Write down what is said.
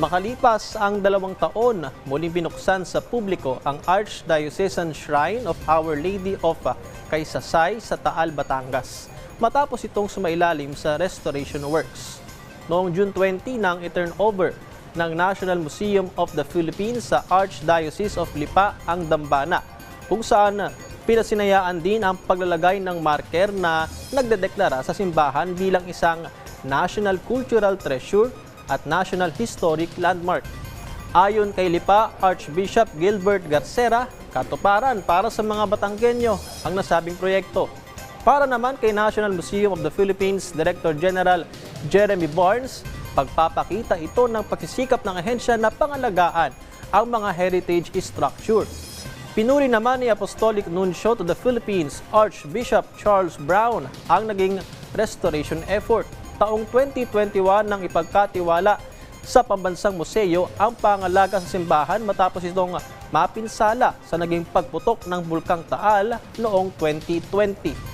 Makalipas ang dalawang taon, muling binuksan sa publiko ang Archdiocesan Shrine of Our Lady of Kaysasay sa Taal, Batangas. Matapos itong sumailalim sa restoration works. Noong June 20 nang i-turnover ng National Museum of the Philippines sa Archdiocese of Lipa ang Dambana, kung saan pinasinayaan din ang paglalagay ng marker na nagdedeklara sa simbahan bilang isang National Cultural Treasure at National Historic Landmark. Ayon kay Lipa Archbishop Gilbert Garcera, katuparan para sa mga Batanggenyo ang nasabing proyekto. Para naman kay National Museum of the Philippines Director General Jeremy Barnes, pagpapakita ito ng pagsisikap ng ahensya na pangalagaan ang mga heritage structure. Pinuri naman ni Apostolic Nuncio to the Philippines, Archbishop Charles Brown, ang naging restoration effort. Taong 2021 nang ipagkatiwala sa Pambansang Museo ang pangalaga sa simbahan matapos itong mapinsala sa naging pagputok ng Bulkang Taal noong 2020.